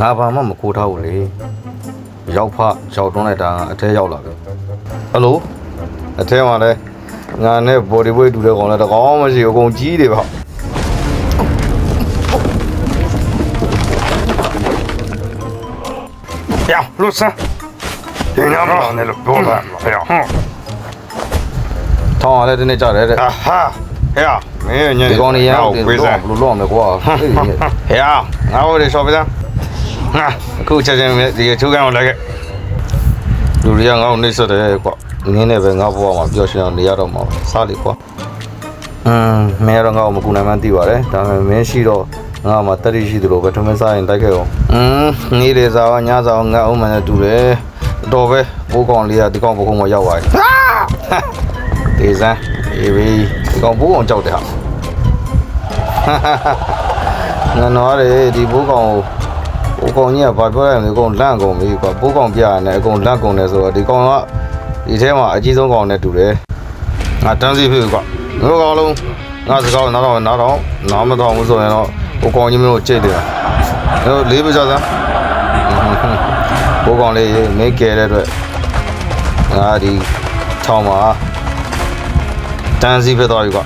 ငါဘာမှမကိုးထားဘူးလေရောက်ဖရောက်တွန်းလိုက်တာအထဲရောက်လာပြီဟယ်လိုအထဲမှာလဲငါနဲ့ body weight တူတဲ့ကောင်လဲတကောင်မရှိဘူးအကုန်ကြီးတယ်ဗျ Ja, Losse. Inga planer på den. Ja. ထောင်းရလဲတနေ့ကြတယ်တဲ့ Aha. Ja, men jag ဒီကောင်နေရအောင် Ja, ဘယ် precis. လိုလုပ်ရမလဲကွာ Ja, här ဟာအခုချက်ချင်းဒီချိုးကန်းကိုလိုက်ခဲ့လူတွေကငါ့ကိုနှိပ်စက်တယ်ကွာနင်းနဲ့ပဲငါ့ဘဝမှာပျော်ရွှင်အောင်နေရတော့မှာစားလေကွာအင်းမင်းကတော့ငါ့ကိုမကူနိုင်မှန်းသိပါတယ်ဒါပေမဲ့မင်းရှိတော့ငါမှတတိရှိသလိုပဲထမင်းစားရင်တိုက်ခဲ့အောင်အင်းနေ့လေစားညစားငါ့အုံးမှန်နဲ့တူတယ်တော်ပဲပိုးကောင်လေးကဒီကောင်ဘုခုံမရောက်ပါဘူးဒေဇန်အေးဘီဒီကောင်ဘိုးကောင်ကြောက်တယ်ဟာငန်တော်ရဲဒီဘိုးကောင်ကို ဘိုးကောင်ကြီးကဘာပြောရလဲဒီကောင်လန့်ကုန်ပြီကွာဘိုးကောင်ပြရတယ်အကုန်လန့်ကုန်တယ်ဆိုတော့ဒီကောင်ကဒီထဲမှာအကြီးဆုံးကောင်နဲ့တူတယ်ငါတန်းစီဖြစ်ကွာငါကောင်လုံးငါစကားနားတော့နားတော့နားမတော့ဘူးဆိုရင်တော့ဘိုးကောင်ကြီးမျိုးကိုကြိတ်တယ်ဟိုလေးပြကြစမ်းဘိုးကောင်လေးမင်းကဲတဲ့အတွက်ငါဒီထောင်မှာတန်းစီဖြစ်သွားပြီကွာ